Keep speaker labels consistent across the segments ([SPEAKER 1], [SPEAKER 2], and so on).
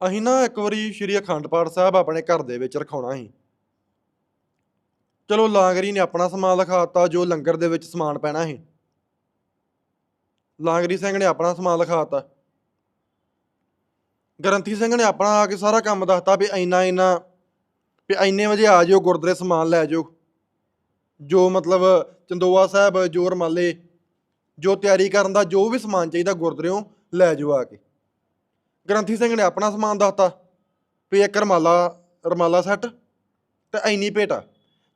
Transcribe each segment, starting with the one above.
[SPEAKER 1] ਅਸੀਂ ਨਾ ਇੱਕ ਵਾਰੀ ਸ਼੍ਰੀ ਅਖੰਡ ਪਾਠ ਸਾਹਿਬ ਆਪਣੇ ਘਰ ਦੇ ਵਿੱਚ ਰਖਾਉਣਾ ਸੀ। ਚਲੋ ਲਾਂਗਰੀ ਨੇ ਆਪਣਾ ਸਮਾਨ ਲਿਖਾਤਾ ਜੋ ਲੰਗਰ ਦੇ ਵਿੱਚ ਸਮਾਨ ਪੈਣਾ ਸੀ। ਲਾਂਗਰੀ ਸਿੰਘ ਨੇ ਆਪਣਾ ਸਮਾਨ ਲਿਖਾਤਾ ਗ੍ਰੰਥੀ ਸਿੰਘ ਨੇ ਆਪਣਾ ਆ ਕੇ ਸਾਰਾ ਕੰਮ ਦੱਸਤਾ ਵੀ ਇੰਨਾ ਇੰਨਾ, ਵੀ ਇੰਨੇ ਵਜੇ ਆ ਜਿਓ, ਗੁਰਦੁਆਰੇ ਸਮਾਨ ਲੈ ਜਾਓ। ਜੋ ਮਤਲਬ ਚੰਦੋਆ ਸਾਹਿਬ ਜੋ ਰਮਾਲੇ ਜੋ ਤਿਆਰੀ ਕਰਨ ਦਾ ਜੋ ਵੀ ਸਮਾਨ ਚਾਹੀਦਾ ਗੁਰਦੁਆਰਿਓਂ ਲੈ ਜਾਓ ਆ ਕੇ। ਗ੍ਰੰਥੀ ਸਿੰਘ ਨੇ ਆਪਣਾ ਸਮਾਨ ਦੱਸਤਾ ਵੀ ਇੱਕ ਰਮਾਲਾ ਰਮਾਲਾ ਸੈੱਟ ਤੇ ਇੰਨੀ ਭੇਟਾ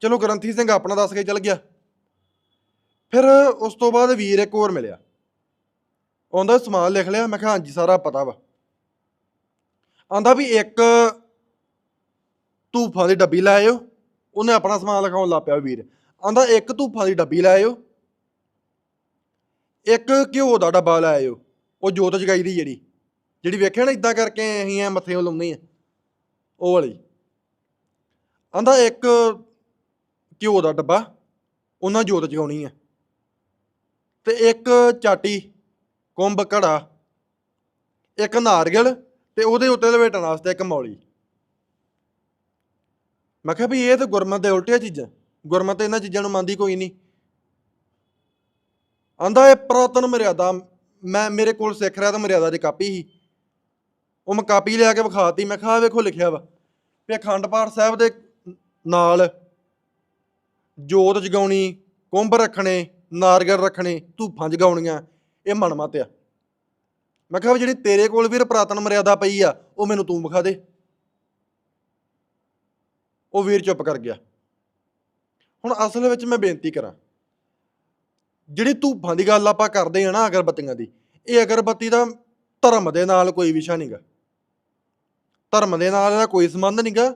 [SPEAKER 1] ਚਲੋ ਗ੍ਰੰਥੀ ਸਿੰਘ ਆਪਣਾ ਦੱਸ ਕੇ ਚਲ ਗਿਆ। ਫਿਰ ਉਸ ਤੋਂ ਬਾਅਦ ਵੀਰ ਇੱਕ ਹੋਰ ਮਿਲਿਆ। ਉਹਦਾ ਸਮਾਨ ਲਿਖ ਲਿਆ, ਮੈਂ ਕਿਹਾ, ਹਾਂਜੀ, ਸਾਰਾ ਪਤਾ ਵਾ। ਆਂਦਾ ਵੀ ਇੱਕ ਧੂਫਾਂ ਦੀ ਡੱਬੀ ਲੈ ਆਇਓ। ਉਹਨੇ ਆਪਣਾ ਸਮਾਨ ਲਿਖਾਉਣ ਲੱਗ ਪਿਆ ਵੀਰ। ਆਂਦਾ, ਇੱਕ ਧੂਫਾਂ ਦੀ ਡੱਬੀ ਲੈ ਆਇਓ। ਇੱਕ ਘਿਓ ਦਾ ਡੱਬਾ ਲੈ ਆਇਓ। ਉਹ ਜੋਤ ਜਗਾਈ ਦੀ ਜਿਹੜੀ। ਜਿਹੜੀ ਵੇਖਿਆ ਨਾ ਇਦਾਂ ਕਰਕੇ ਅਸੀਂ ਐ ਮੱਥੇ ਉਹ ਲਾਉਂਦੇ ਆ। ਉਹ ਵਾਲੀ। ਆਂਦਾ ਇੱਕ ਘਿਓ ਦਾ ਡੱਬਾ, ਉਹਨਾਂ ਜੋਤ ਜਗਾਉਣੀ ਆ। ਤੇ ਇੱਕ ਚਾਟੀ, ਕੁੰਭ ਘੜਾ, ਇੱਕ ਨਾਰਗਲ ਤੇ ਉਹਦੇ ਉੱਤੇ ਲਪੇਟਣ ਵਾਸਤੇ ਇੱਕ ਮੌਲੀ। ਮੈਂ ਕਿਹਾ ਵੀ ਇਹ ਤਾਂ ਗੁਰਮਤ ਦੇ ਉਲਟੀਆਂ ਚੀਜ਼ਾਂ, ਗੁਰਮਤ ਇਹਨਾਂ ਚੀਜ਼ਾਂ ਨੂੰ ਮੰਨਦੀ ਕੋਈ ਨਹੀਂ। ਆਂਦਾ ਇਹ ਪ੍ਰਾਤਨ ਮਰਿਆਦਾ, ਮੈਂ ਮੇਰੇ ਕੋਲ ਸਿੱਖ ਰਿਹਾ ਤਾਂ ਮਰਿਆਦਾ ਦੀ ਕਾਪੀ ਸੀ। ਉਹ ਮੈਂ ਕਾਪੀ ਲਿਆ ਕੇ ਵਿਖਾਤੀ, ਮੈਂ ਕਿਹਾ ਆਹ ਵੇਖੋ ਲਿਖਿਆ ਵਾ। ਵੀ ਅਖੰਡ ਪਾਠ ਸਾਹਿਬ ਦੇ ਨਾਲ ਜੋਤ ਜਗਾਉਣੀ, ਕੁੰਭ ਰੱਖਣੇ, ਨਾਰਗਲ ਰੱਖਣੇ, ਧੂਫਾਂ ਜਗਾਉਣੀਆਂ, ਇਹ ਮਨਮਤ ਆ। ਮੈਂ ਕਿਹਾ ਵੀ ਜਿਹੜੀ ਤੇਰੇ ਕੋਲ ਵੀਰ ਪ੍ਰਾਤਨ ਮਰਿਆਦਾ ਪਈ ਆ, ਉਹ ਮੈਨੂੰ ਤੂੰ ਵਿਖਾ ਦੇ। ਉਹ ਵੀਰ ਚੁੱਪ ਕਰ ਗਿਆ। ਹੁਣ ਅਸਲ ਵਿੱਚ ਮੈਂ ਬੇਨਤੀ ਕਰਾਂ, ਜਿਹੜੀ ਧੂਫਾਂ ਦੀ ਗੱਲ ਆਪਾਂ ਕਰਦੇ ਆ ਨਾ ਅਗਰਬੱਤੀਆਂ ਦੀ, ਇਹ ਅਗਰਬੱਤੀ ਦਾ ਧਰਮ ਦੇ ਨਾਲ ਕੋਈ ਵਿਸ਼ਾ ਨਹੀਂਗਾ ਧਰਮ ਦੇ ਨਾਲ ਇਹਦਾ ਕੋਈ ਸੰਬੰਧ ਨਹੀਂਗਾ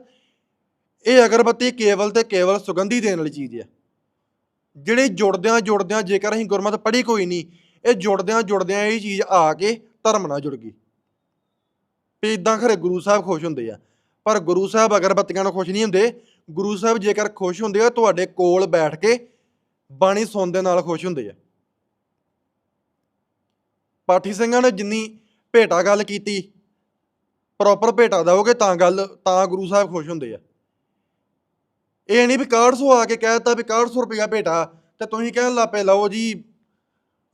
[SPEAKER 1] ਇਹ ਅਗਰਬੱਤੀ ਕੇਵਲ ਤੇ ਕੇਵਲ ਸੁਗੰਧੀ ਦੇਣ ਵਾਲੀ ਚੀਜ਼ ਹੈ ਜਿਹੜੇ ਜੁੜਦਿਆਂ ਜੁੜਦਿਆਂ ਜੇਕਰ ਅਸੀਂ ਗੁਰਮਤਿ ਪੜ੍ਹੀ ਕੋਈ ਨਹੀਂ ਇਹ ਜੁੜਦਿਆਂ ਜੁੜਦਿਆਂ ਇਹ ਚੀਜ਼ ਆ ਕੇ ਧਰਮ ਨਾਲ ਜੁੜ ਗਈ। ਵੀ ਇਦਾਂ ਖਰੇ ਗੁਰੂ ਸਾਹਿਬ ਖੁਸ਼ ਹੁੰਦੇ ਆ। ਪਰ ਗੁਰੂ ਸਾਹਿਬ ਅਗਰਬੱਤੀਆਂ ਨਾਲ ਖੁਸ਼ ਨਹੀਂ ਹੁੰਦੇ। ਗੁਰੂ ਸਾਹਿਬ ਜੇਕਰ ਖੁਸ਼ ਹੁੰਦੇ ਆ, ਤੁਹਾਡੇ ਕੋਲ ਬੈਠ ਕੇ ਬਾਣੀ ਸੁਣਨ ਦੇ ਨਾਲ ਖੁਸ਼ ਹੁੰਦੇ ਆ। ਪਾਠੀ ਸਿੰਘਾਂ ਨੇ ਜਿੰਨੀ ਭੇਟਾ ਗੱਲ ਕੀਤੀ ਪ੍ਰੋਪਰ ਭੇਟਾ ਦਵੋਗੇ ਤਾਂ ਗੱਲ, ਤਾਂ ਗੁਰੂ ਸਾਹਿਬ ਖੁਸ਼ ਹੁੰਦੇ ਆ। ਇਹ ਨਹੀਂ ਵੀ 6100 ਆ ਕੇ ਕਹਿ ਦਿੱਤਾ ਵੀ 6100 ਰੁਪਇਆ ਭੇਟਾ ਤੇ ਤੁਸੀਂ ਕਹਿਣ ਲੱਪੇ ਲਓ ਜੀ,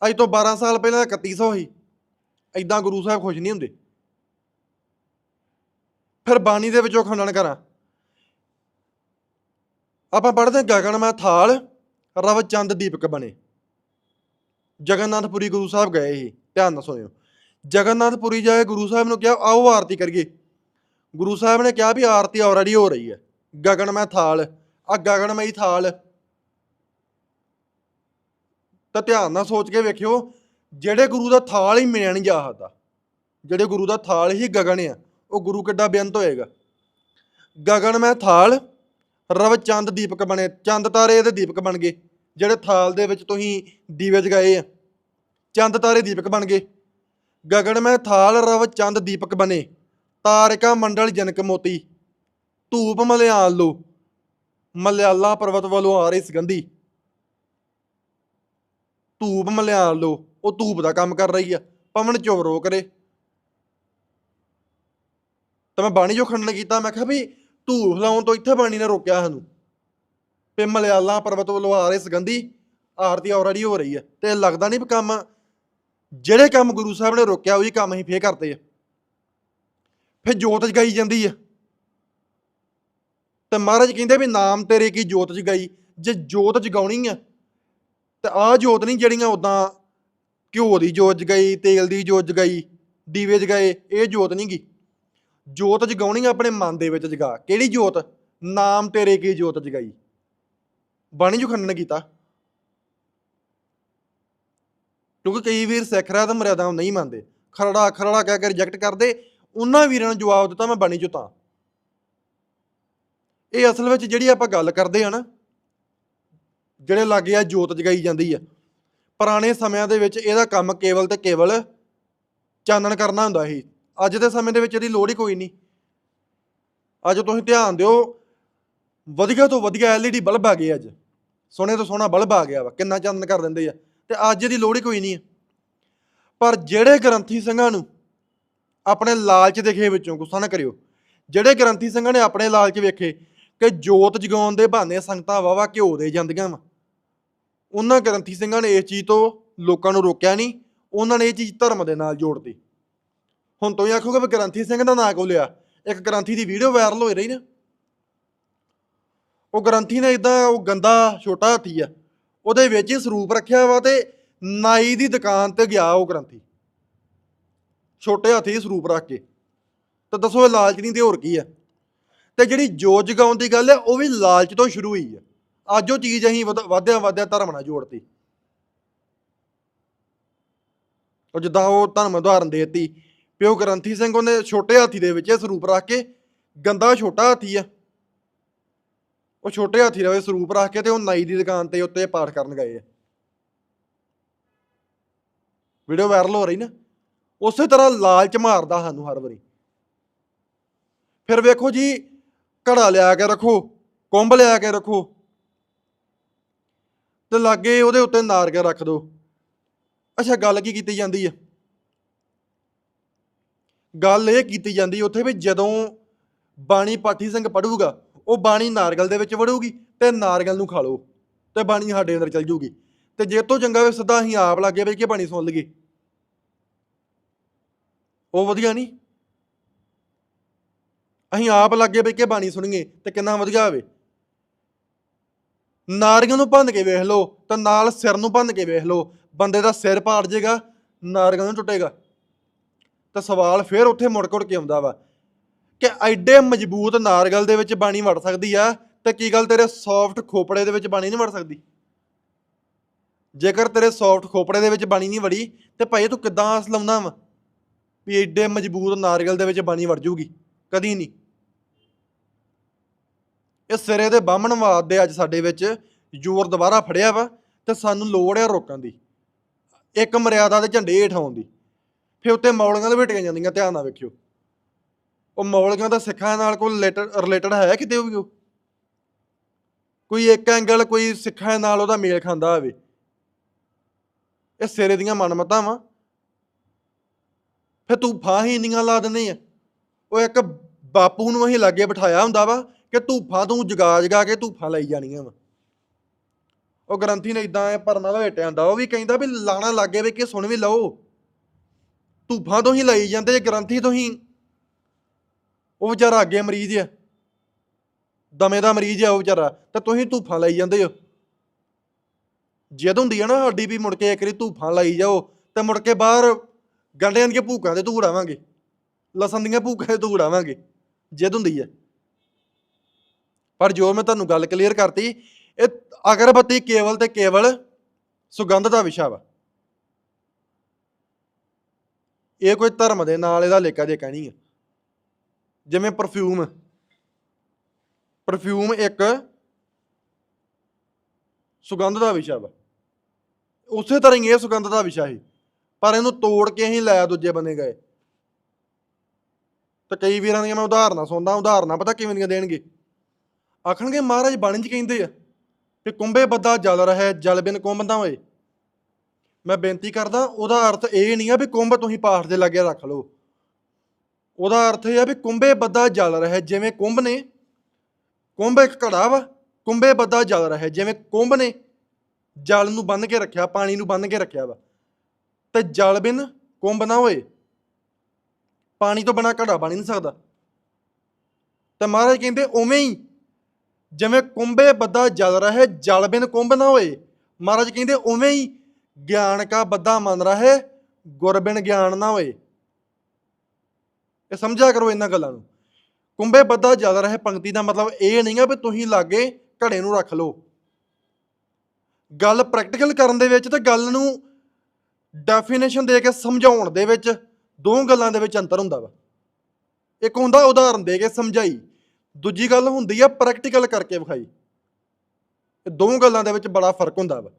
[SPEAKER 1] ਅੱਜ ਤੋਂ 12 ਸਾਲ ਪਹਿਲਾਂ 3100 ਸੀ ਐਦਾਂ ਗੁਰੂ ਸਾਹਿਬ ਖੁਸ਼ ਨਹੀਂ ਹੁੰਦੇ। ਫਿਰ ਬਾਣੀ ਦੇ ਵਿੱਚੋਂ ਖੰਡਨ ਕਰਾਂ। ਆਪਾਂ ਪੜ੍ਹਦੇ ਗਗਨ ਮੈਂ ਥਾਲ, ਰਵ ਚੰਦ ਦੀਪਕ ਬਣੇ। ਜਗਨਨਾਥਪੁਰੀ ਗੁਰੂ ਸਾਹਿਬ ਗਏ ਸੀ, ਧਿਆਨ ਨਾਲ ਸੁਣਿਓ। ਜਗਨਨਾਥਪੁਰੀ ਜਾਏ ਗੁਰੂ ਸਾਹਿਬ ਨੂੰ ਕਿਹਾ, ਆਓ ਆਰਤੀ ਕਰੀਏ। ਗੁਰੂ ਸਾਹਿਬ ਨੇ ਕਿਹਾ ਵੀ ਆਰਤੀ ਆਲਰੇਡੀ ਹੋ ਰਹੀ ਹੈ। ਗਗਨ ਮੈਂ ਥਾਲ ਆ ਗਗਨਮਈ ਥਾਲ। ਤਾਂ ਧਿਆਨ ਨਾਲ ਸੋਚ ਕੇ ਵੇਖਿਓ, ਜਿਹੜੇ ਗੁਰੂ ਦਾ ਥਾਲ ਹੀ ਮਿਲਿਆ ਨਹੀਂ ਜਾ ਸਕਦਾ ਜਿਹੜੇ ਗੁਰੂ ਦਾ ਥਾਲ ਹੀ ਗਗਨ ਆ, ਉਹ ਗੁਰੂ ਕਿੱਡਾ ਬੇਅੰਤ ਹੋਏਗਾ। ਗਗਨ ਮੈਂ ਥਾਲ, ਰਵ ਚੰਦ ਦੀਪਕ ਬਣੇ, ਚੰਦ ਤਾਰੇ ਇਹਦੇ ਦੀਪਕ ਬਣ ਗਏ, ਜਿਹੜੇ ਥਾਲ ਦੇ ਵਿੱਚ ਤੁਸੀਂ ਦੀਵੇ ਜਗਾਏ ਆ। ਚੰਦ ਤਾਰੇ ਦੀਪਕ ਬਣ ਗਏ। ਗਗਨ ਮੈਂ ਥਾਲ ਰਵ ਚੰਦ ਦੀਪਕ ਬਣੇ ਤਾਰਿਕਾ ਮੰਡਲ ਜਨਕ ਮੋਤੀ, ਧੂਪ ਮਲਿਆਲ ਲੋ, ਮਲਿਆਲਾ ਪਰਬਤ ਵੱਲੋਂ ਆ ਰਹੀ ਸੁਗੰਧੀ। ਧੂਪ ਮਲਿਆਲ ਲੋ, ਉਹ ਧੂਪ ਦਾ ਕੰਮ ਕਰ ਰਹੀ ਆ, ਪਵਨ ਚੋਰ ਰੋਕ ਰੇ ਤਾਂ ਮੈਂ ਬਾਣੀ ਜੋ ਖੰਡਨ ਕੀਤਾ, ਮੈਂ ਕਿਹਾ ਵੀ ਧੂਪ ਲਾਉਣ ਤੋਂ ਇੱਥੇ ਬਾਣੀ ਨੇ ਰੋਕਿਆ ਸਾਨੂੰ। ਤੇ ਮਲਿਆਲਾ ਪਰਬਤ ਵੱਲੋਂ ਆ ਰਹੀ ਸੁਗੰਧੀ, ਆਰਤੀ ਆਲਰੇਡੀ ਹੋ ਰਹੀ ਹੈ ਤੇ ਲੱਗਦਾ ਨਹੀਂ ਵੀ ਕੰਮ ਜਿਹੜੇ ਕੰਮ ਗੁਰੂ ਸਾਹਿਬ ਨੇ ਰੋਕਿਆ, ਉਹੀ ਕੰਮ ਹੀ ਫੇਰ ਕਰਦੇ ਆ। ਫਿਰ ਜੋਤ ਜਗਾਈ ਜਾਂਦੀ ਆ। ਤੇ ਮਹਾਰਾਜ ਕਹਿੰਦੇ ਵੀ ਨਾਮ ਤੇਰੇ ਕੀ ਜੋਤ ਜਗਾਈ ਜੇ ਜੋਤ ਜਗਾਉਣੀ ਆ, ਤੇ ਆਹ ਜੋਤ ਨਹੀਂ ਜਿਹੜੀਆਂ ਉਦਾਂ ਘਿਓ ਦੀ ਜੋਤ ਜਗਾਈ ਤੇਲ ਦੀ ਜੋਤ ਜਗਾਈ ਦੀਵੇ ਜਗਾਏ ਇਹ ਜੋਤ ਨਹੀਂ ਗੀ ਜੋਤ ਜਗਾਉਣੀ ਆਪਣੇ ਮਨ ਦੇ ਵਿੱਚ ਜਗਾ। ਕਿਹੜੀ ਜੋਤ? ਨਾਮ ਤੇਰੇ ਕੀ ਜੋਤ ਜਗਾਈ ਬਾਣੀ ਜੋ ਨੇ ਕੀਤਾ। ਕਿਉਂਕਿ ਕਈ ਵੀਰ ਸਿੱਖ ਰਾਤ ਮਰਿਆਦਾ ਨਹੀਂ ਮੰਨਦੇ। ਖਰੜਾ ਖਰੜਾ ਕਹਿ ਕੇ ਰਿਜੈਕਟ ਕਰਦੇ, ਉਹਨਾਂ ਵੀਰਾਂ ਨੂੰ ਜਵਾਬ ਦਿੱਤਾ, ਮੈਂ ਬਾਣੀ ਚੋਂ ਤਾਂ। ਇਹ ਅਸਲ ਵਿੱਚ ਜਿਹੜੀ ਆਪਾਂ ਗੱਲ ਕਰਦੇ ਆ ਨਾ, ਜਿਹੜੇ ਲੱਗੇ ਆ ਜੋਤ ਜਗਾਈ ਜਾਂਦੀ ਆ, ਪੁਰਾਣੇ ਸਮਿਆਂ ਦੇ ਵਿੱਚ ਇਹਦਾ ਕੰਮ ਕੇਵਲ ਤੇ ਕੇਵਲ ਚਾਨਣ ਕਰਨਾ ਹੁੰਦਾ ਸੀ। ਅੱਜ ਦੇ ਸਮੇਂ ਦੇ ਵਿੱਚ ਇਹਦੀ ਲੋੜ ਹੀ ਕੋਈ ਨਹੀਂ। ਅੱਜ ਤੁਸੀਂ ਧਿਆਨ ਦਿਓ, ਵਧੀਆ ਤੋਂ ਵਧੀਆ LED ਬਲਬ ਆ ਗਏ ਅੱਜ। ਸੋਹਣੇ ਤੋਂ ਸੋਹਣਾ ਬਲਬ ਆ ਗਿਆ ਵਾ, ਕਿੰਨਾ ਚਾਨਣ ਕਰ ਦਿੰਦੇ ਆ। ਤੇ ਅੱਜ ਇਹਦੀ ਲੋੜ ਹੀ ਕੋਈ ਨਹੀਂ ਹੈ। ਪਰ ਜਿਹੜੇ ਗ੍ਰੰਥੀ ਸਿੰਘਾਂ ਨੂੰ ਆਪਣੇ ਲਾਲਚ ਦੇਖੇ ਵਿੱਚੋਂ ਗੁੱਸਾ ਨਾ ਕਰਿਓ, ਜਿਹੜੇ ਗ੍ਰੰਥੀ ਸਿੰਘਾਂ ਨੇ ਆਪਣੇ ਲਾਲਚ ਵੇਖੇ ਕਿ ਜੋਤ ਜਗਾਉਣ ਦੇ ਬਹਾਨੇ ਸੰਗਤਾਂ ਵਾਵਾ ਘਿਓ ਦੇ ਜਾਂਦੀਆਂ ਵਾ, ਉਹਨਾਂ ਗ੍ਰੰਥੀ ਸਿੰਘਾਂ ਨੇ ਇਸ ਚੀਜ਼ ਤੋਂ ਲੋਕਾਂ ਨੂੰ ਰੋਕਿਆ ਨਹੀਂ, ਉਹਨਾਂ ਨੇ ਇਹ ਚੀਜ਼ ਧਰਮ ਦੇ ਨਾਲ ਜੋੜਦੀ ਹੁਣ ਤੁਸੀਂ ਆਖੋਗੇ ਵੀ ਗ੍ਰੰਥੀ ਸਿੰਘ ਦਾ ਨਾਂ ਕਿਉਂ ਲਿਆ? ਇੱਕ ਗ੍ਰੰਥੀ ਦੀ ਵੀਡੀਓ ਵਾਇਰਲ ਹੋਈ ਰਹੀ ਨਾ। ਉਹ ਗ੍ਰੰਥੀ ਨੇ ਇਦਾਂ ਉਹ ਗੰਦਾ ਛੋਟਾ ਹਾਥੀ ਆ ਉਹਦੇ ਵਿੱਚ ਹੀ ਸਰੂਪ ਰੱਖਿਆ ਵਾ ਤੇ ਨਾਈ ਦੀ ਦੁਕਾਨ ਤੇ ਗਿਆ ਉਹ ਗ੍ਰੰਥੀ। ਛੋਟੇ ਹਾਥੀ ਸਰੂਪ ਰੱਖ ਕੇ। ਤਾਂ ਦੱਸੋ ਇਹ ਲਾਲਚ ਨਹੀਂ ਤੇ ਹੋਰ ਕੀ ਆ? ਤੇ ਜਿਹੜੀ ਜੋਤ ਜਗਾਉਣ ਦੀ ਗੱਲ ਹੈ ਉਹ ਵੀ ਲਾਲਚ ਤੋਂ ਸ਼ੁਰੂ ਹੋਈ ਹੈ ਅੱਜ ਉਹ ਚੀਜ਼ ਅਸੀਂ ਵਧ- ਵਧਿਆ ਵਧਿਆ ਧਰਮ ਨਾਲ ਜੋੜਤੀ। ਉਹ ਜਿੱਦਾਂ ਉਹ ਧਰਮ ਉਦਾਹਰਨ ਦੇਤੀ, ਪਿਓ ਗ੍ਰੰਥੀ ਸਿੰਘ ਉਹਨੇ ਛੋਟੇ ਹਾਥੀ ਦੇ ਵਿੱਚ ਇਹ ਸਰੂਪ ਰੱਖ ਕੇ, ਗੰਦਾ ਛੋਟਾ ਹਾਥੀ ਆ। ਉਹ ਛੋਟੇ ਹਾਥੀ ਦਾ ਇਹ ਸਰੂਪ ਰੱਖ ਕੇ ਤੇ ਉਹ ਨਾਈ ਦੀ ਦੁਕਾਨ ਤੇ ਉੱਤੇ ਪਾਠ ਕਰਨ ਗਏ ਆ। ਵੀਡੀਓ ਵਾਇਰਲ ਹੋ ਰਹੀ ਨਾ, ਉਸੇ ਤਰ੍ਹਾਂ ਲਾਲਚ ਮਾਰਦਾ ਸਾਨੂੰ ਹਰ ਵਾਰੀ। ਫਿਰ ਵੇਖੋ ਜੀ, ਘੜਾ ਲਿਆ ਕੇ ਰੱਖੋ, ਕੁੰਭ ਲਿਆ ਕੇ ਰੱਖੋ, ਤੇ ਲਾਗੇ ਉਹਦੇ ਉੱਤੇ ਨਾਰ ਕੇ ਰੱਖ ਦਿਓ ਅੱਛਾ, ਗੱਲ ਕੀ ਕੀਤੀ ਜਾਂਦੀ ਹੈ ਗੱਲ ਇਹ ਕੀਤੀ ਜਾਂਦੀ, ਉੱਥੇ ਵੀ ਜਦੋਂ ਬਾਣੀ ਪਾਠੀ ਸਿੰਘ ਪੜੂਗਾ ਉਹ ਬਾਣੀ ਨਾਰਗਲ ਦੇ ਵਿੱਚ ਵੜੂਗੀ ਤੇ ਨਾਰਗਲ ਨੂੰ ਖਾ ਲਓ ਤੇ ਬਾਣੀ ਸਾਡੇ ਅੰਦਰ ਚਲ ਜੂਗੀ ਤੇ ਜੇ ਤੋਂ ਚੰਗਾ ਵੇ ਸਿੱਧਾ ਅਸੀਂ ਆਪ ਲੱਗੇ ਬਈ ਕਿ ਬਾਣੀ ਸੁਣ ਲਈਏ। ਉਹ ਵਧੀਆ ਨਹੀਂ। ਅਸੀਂ ਆਪ ਲੱਗੇ ਬਈ ਕਿ ਬਾਣੀ ਸੁਣੀਏ ਤੇ ਕਿੰਨਾ ਵਧੀਆ ਹੋਵੇ। ਨਾਰੀਆਂ ਨੂੰ ਭੰਨ ਕੇ ਵੇਖ ਲਓ ਤਾਂ ਨਾਲ ਸਿਰ ਨੂੰ ਭੰਨ ਕੇ ਵੇਖ ਲਓ। ਬੰਦੇ ਦਾ ਸਿਰ ਪਾੜ ਜਾਏਗਾ ਨਾਰੀਆਂ ਨੂੰ ਟੁੱਟੇਗਾ। ਤਾਂ ਸਵਾਲ ਫਿਰ ਉੱਥੇ ਮੁੜ ਕੁੜ ਕੇ ਆਉਂਦਾ ਵਾ। ਕਿ ਐਡੇ ਮਜ਼ਬੂਤ ਨਾਰਗਲ ਦੇ ਵਿੱਚ ਬਾਣੀ ਵੜ ਸਕਦੀ ਆ, ਤੇ ਕੀ ਗੱਲ ਤੇਰੇ ਸੌਫਟ ਖੋਪੜੇ ਦੇ ਵਿੱਚ ਬਾਣੀ ਨਹੀਂ ਵੜ ਸਕਦੀ? ਜੇਕਰ ਤੇਰੇ ਸੌਫਟ ਖੋਪੜੇ ਦੇ ਵਿੱਚ ਬਾਣੀ ਨਹੀਂ ਵੜੀ, ਤੇ ਭਾਈ ਤੂੰ ਕਿੱਦਾਂ ਆਸ ਲਾਉਂਦਾ ਵਾ ਵੀ ਐਡੇ ਮਜ਼ਬੂਤ ਨਾਰਗਲ ਦੇ ਵਿੱਚ ਬਾਣੀ ਵੜ ਜੂਗੀ? ਕਦੀ ਨਹੀਂ। ਇਹ ਸਿਰੇ ਦੇ ਬਾਹਮਣਵਾਦ ਦੇ ਅੱਜ ਸਾਡੇ ਵਿੱਚ ਜ਼ੋਰ ਦੁਬਾਰਾ ਫੜਿਆ ਵਾ, ਤੇ ਸਾਨੂੰ ਲੋੜ ਆ ਰੋਕਣ ਦੀ। ਇੱਕ ਮਰਿਆਦਾ ਦੇ ਝੰਡੇ ਹੇਠ ਆਉਣ ਦੀ। ਫਿਰ ਉੱਤੇ ਮੌਲੀਆਂ ਦੇ ਭੇਟੀਆਂ ਜਾਂਦੀਆਂ, ਧਿਆਨ ਨਾਲ ਵੇਖਿਓ। ਉਹ ਮੌਲੀਆਂ ਦਾ ਸਿੱਖਾਂ ਨਾਲ ਕੋਈ ਰਿਲੇਟਡ ਹੈ ਕਿਤੇ ਉਹ ਵੀ ਉਹ? ਕੋਈ ਇੱਕ ਐਂਗਲ ਕੋਈ ਸਿੱਖਾਂ ਨਾਲ ਉਹਦਾ ਮੇਲ ਖਾਂਦਾ ਹੋਵੇ। ਇਹ ਸਿਰੇ ਦੀਆਂ ਮਨਮਤਾਂ ਵਾ ਫਿਰ ਤੂੰ ਫਾਹੀ ਇੰਨੀਆਂ ਲਾ ਦਿੰਦੇ ਆ। ਉਹ ਇੱਕ ਬਾਪੂ ਨੂੰ ਅਸੀਂ ਲਾਗੇ ਬਿਠਾਇਆ ਹੁੰਦਾ ਵਾ ਕਿ ਧੂਫਾਂ ਤੂੰ ਜਗਾ ਜਗਾ ਕੇ ਧੂਫਾਂ ਲਈ ਜਾਣੀਆਂ ਵਾ। ਉਹ ਗ੍ਰੰਥੀ ਨੇ ਇਦਾਂ ਭਰਨਾ ਲਵੇਟਿਆ ਹੁੰਦਾ, ਉਹ ਵੀ ਕਹਿੰਦਾ ਵੀ ਲਾਣਾ ਲੱਗੇ ਵੀ ਕਿ ਸੁਣ ਵੀ ਲਓ। ਧੂਫਾਂ ਤੋਂ ਹੀ ਲਈ ਜਾਂਦੇ, ਜੇ ਗ੍ਰੰਥੀ ਤੋਂ ਹੀ ਉਹ ਵਿਚਾਰਾ ਅੱਗੇ ਮਰੀਜ਼ ਆ। ਦਮੇ ਦਾ ਮਰੀਜ਼ ਆ ਉਹ ਵਿਚਾਰਾ। ਤੇ ਤੁਸੀਂ ਧੂਫਾਂ ਲਈ ਜਾਂਦੇ ਹੋ। ਜਦ ਹੁੰਦੀ ਆ ਨਾ ਸਾਡੀ ਵੀ ਮੁੜ ਕੇ ਇੱਕ ਵਾਰੀ ਧੂਫਾਂ ਲਾਈ ਜਾਓ ਤੇ ਮੁੜ ਕੇ ਬਾਹਰ ਗੰਡਿਆਂ ਦੀਆਂ ਭੂਕਾਂ ਤੇ ਧੂੜ ਆਵਾਂਗੇ। ਲਸਣ ਦੀਆਂ ਭੂਕਾਂ ਤੇ ਧੂੜ ਆਵਾਂਗੇ। ਜਦ ਹੁੰਦੀ ਆ। ਪਰ ਜੋ ਮੈਂ ਤੁਹਾਨੂੰ ਗੱਲ ਕਲੀਅਰ ਕਰਤੀ, ਇਹ ਅਗਰਬੱਤੀ ਕੇਵਲ ਤੇ ਕੇਵਲ ਸੁਗੰਧ ਦਾ ਵਿਸ਼ਾ ਵਾ। ਇਹ ਕੋਈ ਧਰਮ ਦੇ ਨਾਲ ਇਹਦਾ ਲੇਕਾ ਦੇ ਕਹਿਣੀ ਹੈ ਜਿਵੇਂ ਪਰਫਿਊਮ ਪਰਫਿਊਮ ਇੱਕ ਸੁਗੰਧ ਦਾ ਵਿਸ਼ਾ ਵਾ। ਉਸੇ ਤਰ੍ਹਾਂ ਹੀ ਇਹ ਸੁਗੰਧ ਦਾ ਵਿਸ਼ਾ ਸੀ। ਪਰ ਇਹਨੂੰ ਤੋੜ ਕੇ ਅਸੀਂ ਲੈ ਦੂਜੇ ਬੰਨੇ ਗਏ। ਤਾਂ ਕਈ ਵੀਰਾਂ ਦੀਆਂ ਮੈਂ ਉਦਾਹਰਨਾਂ ਸੁਣਦਾ, ਉਦਾਹਰਨਾਂ ਪਤਾ ਕਿਵੇਂ ਦੀਆਂ ਦੇਣਗੇ। ਆਖਣਗੇ, ਮਹਾਰਾਜ ਬਾਣੀ 'ਚ ਕਹਿੰਦੇ ਆ ਕਿ ਕੁੰਭੇ ਬੱਦਾ ਜਲ ਰਿਹਾ, ਜਲ ਬਿਨ ਕੁੰਭ ਨਾ ਹੋਏ। ਮੈਂ ਬੇਨਤੀ ਕਰਦਾ, ਉਹਦਾ ਅਰਥ ਇਹ ਨਹੀਂ ਆ ਵੀ ਕੁੰਭ ਤੁਸੀਂ ਪਾਠ ਦੇ ਲਾਗੇ ਰੱਖ ਲਓ। ਉਹਦਾ ਅਰਥ ਇਹ ਆ ਵੀ ਕੁੰਭੇ ਬੱਦਾ ਜਲ ਰਹੇ, ਜਿਵੇਂ ਕੁੰਭ ਨੇ, ਕੁੰਭ ਇੱਕ ਘੜਾ ਵਾ, ਕੁੰਭੇ ਬੱਦਾ ਜਲ ਰਹੇ, ਜਿਵੇਂ ਕੁੰਭ ਨੇ ਜਲ ਨੂੰ ਬੰਨ ਕੇ ਰੱਖਿਆ, ਪਾਣੀ ਨੂੰ ਬੰਨ ਕੇ ਰੱਖਿਆ ਵਾ। ਤੇ ਜਲ ਬਿਨ ਕੁੰਭ ਨਾ ਹੋਏ, ਪਾਣੀ ਤੋਂ ਬਿਨਾ ਘੜਾ ਬਣ ਹੀ ਨਹੀਂ ਸਕਦਾ। ਤੇ ਮਹਾਰਾਜ ਕਹਿੰਦੇ ਉਵੇਂ ਹੀ, ਜਿਵੇਂ ਕੁੰਭੇ ਬੱਦਾ ਜਲ ਰਹੇ, ਜਲ ਬਿਨ ਕੁੰਭ ਨਾ ਹੋਏ, ਮਹਾਰਾਜ ਕਹਿੰਦੇ ਉਵੇਂ ਹੀ ਗਿਆਨ ਕਾ ਬੱਦਾ ਮਨ ਰਹੇ, ਗੁਰ ਬਿਨ ਗਿਆਨ ਨਾ ਹੋਏ। ਇਹ ਸਮਝਿਆ ਕਰੋ ਇਹਨਾਂ ਗੱਲਾਂ ਨੂੰ। ਕੁੰਭੇ ਬੱਦਾ ਜ਼ਿਆਦਾ ਰਹੇ, ਪੰਕਤੀ ਦਾ ਮਤਲਬ ਇਹ ਨਹੀਂ ਆ ਵੀ ਤੁਸੀਂ ਲਾਗੇ ਘੜੇ ਨੂੰ ਰੱਖ ਲਓ। ਗੱਲ ਪ੍ਰੈਕਟੀਕਲ ਕਰਨ ਦੇ ਵਿੱਚ ਤੇ ਗੱਲ ਨੂੰ ਡੈਫੀਨੇਸ਼ਨ ਦੇ ਕੇ ਸਮਝਾਉਣ ਦੇ ਵਿੱਚ ਦੋ ਗੱਲਾਂ ਦੇ ਵਿੱਚ ਅੰਤਰ ਹੁੰਦਾ ਵਾ। ਇੱਕ ਹੁੰਦਾ ਉਦਾਹਰਨ ਦੇ ਕੇ ਸਮਝਾਈ, ਦੂਜੀ ਗੱਲ ਹੁੰਦੀ ਆ ਪ੍ਰੈਕਟੀਕਲ ਕਰਕੇ ਵਿਖਾਈ। ਇਹ ਦੋ ਗੱਲਾਂ ਦੇ ਵਿੱਚ ਬੜਾ ਫ਼ਰਕ ਹੁੰਦਾ ਵਾ।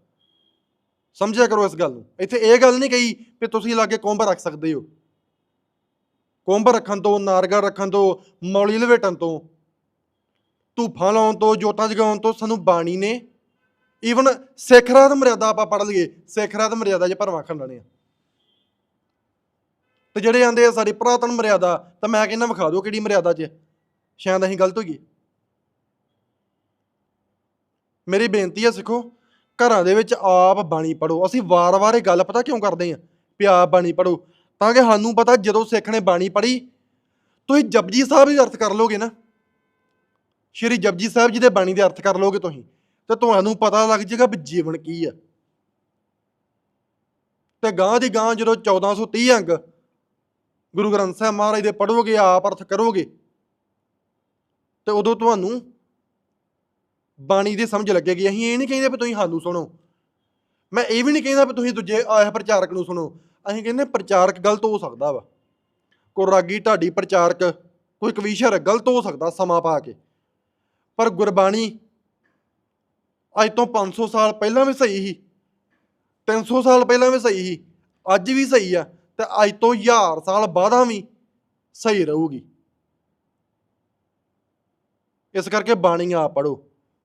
[SPEAKER 1] ਸਮਝਿਆ ਕਰੋ ਇਸ ਗੱਲ ਨੂੰ। ਇੱਥੇ ਇਹ ਗੱਲ ਨਹੀਂ ਕਹੀ ਕਿ ਤੁਸੀਂ ਲਾਗੇ ਕੁੰਭ ਰੱਖ ਸਕਦੇ ਹੋ। ਕੁੰਭ ਰੱਖਣ ਤੋਂ, ਨਾਰਗਾ ਰੱਖਣ ਤੋਂ, ਮੌਲੀ ਲਵੇਟਣ ਤੋਂ, ਧੂਫਾਂ ਲਾਉਣ ਤੋਂ, ਜੋਤਾਂ ਜਗਾਉਣ ਤੋਂ ਸਾਨੂੰ ਬਾਣੀ ਨੇ ਈਵਨ ਸਿੱਖ ਰਾਤ ਮਰਿਆਦਾ ਆਪਾਂ ਪੜ ਲਈਏ ਸਿੱਖ ਰਾਤ ਮਰਿਆਦਾ 'ਚ ਭਰਵਾਂ ਖੰਡਣੇ ਆ ਤੇ ਜਿਹੜੇ ਆਂਦੇ ਆ ਸਾਡੀ ਪੁਰਾਤਨ ਮਰਿਆਦਾ, ਤਾਂ ਮੈਂ ਕਹਿੰਦਾ ਵਿਖਾ ਦਿਓ ਕਿਹੜੀ ਮਰਿਆਦਾ 'ਚ। ਸ਼ਾਇਦ ਅਸੀਂ ਗਲਤ ਹੋਈਏ। ਮੇਰੀ ਬੇਨਤੀ ਹੈ ਸਿੱਖੋ, ਘਰਾਂ ਦੇ ਵਿੱਚ ਆਪ ਬਾਣੀ ਪੜੋ ਅਸੀਂ ਵਾਰ-ਵਾਰ ਇਹ ਗੱਲ ਪਤਾ ਕਿਉਂ ਕਰਦੇ ਆ? ਵੀ ਆਪ ਬਾਣੀ ਪੜੋ ਤਾਂ ਕਿ ਸਾਨੂੰ ਪਤਾ ਜਦੋਂ ਸਿੱਖ ਨੇ ਬਾਣੀ ਪੜ੍ਹੀ, ਤੁਸੀਂ ਜਪਜੀ ਸਾਹਿਬ ਦੇ ਅਰਥ ਕਰ ਲੋਗੇ ਨਾ। ਸ਼੍ਰੀ ਜਪਜੀ ਸਾਹਿਬ ਜੀ ਦੇ ਬਾਣੀ ਦੇ ਅਰਥ ਕਰ ਲੋਗੇ ਤੁਸੀਂ, ਤੇ ਤੁਹਾਨੂੰ ਪਤਾ ਲੱਗ ਜਾਏਗਾ ਵੀ ਜੀਵਨ ਕੀ ਆ। ਤੇ ਗਾਂ ਦੀ ਗਾਂ ਜਦੋਂ 1430 ਅੰਗ ਗੁਰੂ ਗ੍ਰੰਥ ਸਾਹਿਬ ਮਹਾਰਾਜ ਦੇ ਪੜੋਗੇ ਆਪ ਅਰਥ ਕਰੋਗੇ, ਤੇ ਉਦੋਂ ਤੁਹਾਨੂੰ ਬਾਣੀ ਦੀ ਸਮਝ ਲੱਗੇਗੀ। ਅਸੀਂ ਇਹ ਨਹੀਂ ਕਹਿੰਦੇ ਵੀ ਤੁਸੀਂ ਸਾਨੂੰ ਸੁਣੋ। ਮੈਂ ਇਹ ਵੀ ਨਹੀਂ ਕਹਿੰਦਾ ਵੀ ਤੁਸੀਂ ਦੂਜੇ ਆਹ ਪ੍ਰਚਾਰਕ ਨੂੰ ਸੁਣੋ। ਅਸੀਂ ਕਹਿੰਦੇ ਪ੍ਰਚਾਰਕ ਗਲਤ ਹੋ ਸਕਦਾ ਵਾ। ਕੋਈ ਰਾਗੀ ਢਾਡੀ ਪ੍ਰਚਾਰਕ ਕੋਈ ਕਵੀਸ਼ਰ ਗਲਤ ਹੋ ਸਕਦਾ ਸਮਾਂ ਪਾ ਕੇ। ਪਰ ਗੁਰਬਾਣੀ ਅੱਜ ਤੋਂ 500 ਸਾਲ ਪਹਿਲਾਂ ਵੀ ਸਹੀ ਸੀ। 300 ਸਾਲ ਪਹਿਲਾਂ ਵੀ ਸਹੀ ਸੀ। ਅੱਜ ਵੀ ਸਹੀ ਆ ਤੇ ਅੱਜ ਤੋਂ 1000 ਸਾਲ ਬਾਅਦਾਂ ਵੀ ਸਹੀ ਰਹੂਗੀ। ਇਸ ਕਰਕੇ ਬਾਣੀ ਆ ਪੜੋ